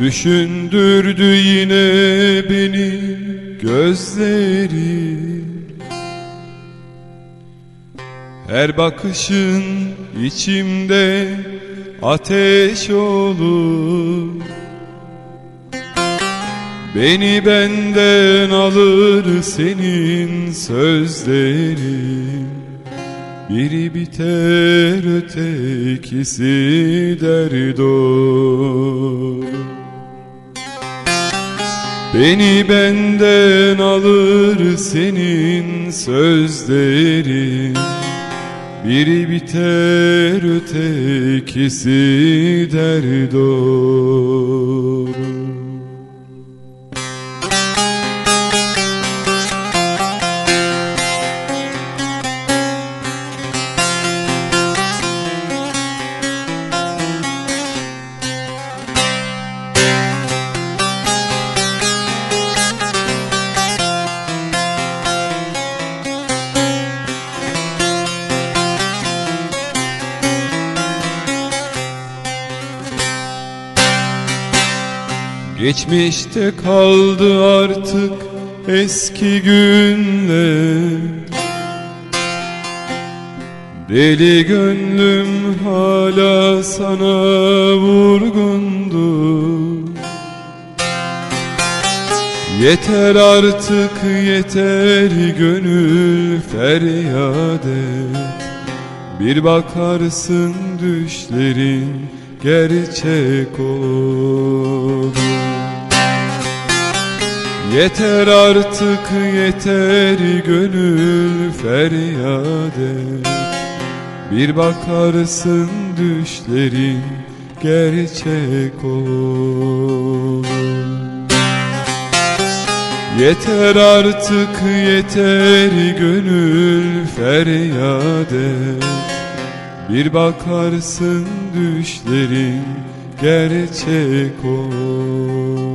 Düşündürdü yine beni gözlerin Her bakışın içimde ateş olur. Beni benden alır senin sözlerin. Biri biter ötekisi dert olur Beni benden alır senin sözlerin. Biri biter ötekisi olur Geçmişte kaldı artık eski günler. Deli gönlüm hala sana vurgundur. Yeter artık yeter gönül feryat et. Bir bakarsın düşlerin gerçek olur Yeter artık yeter gönül feryat Bir bakarsın düşlerin gerçek olur. Yeter artık yeter gönül feryat Bir bakarsın düşlerin gerçek olur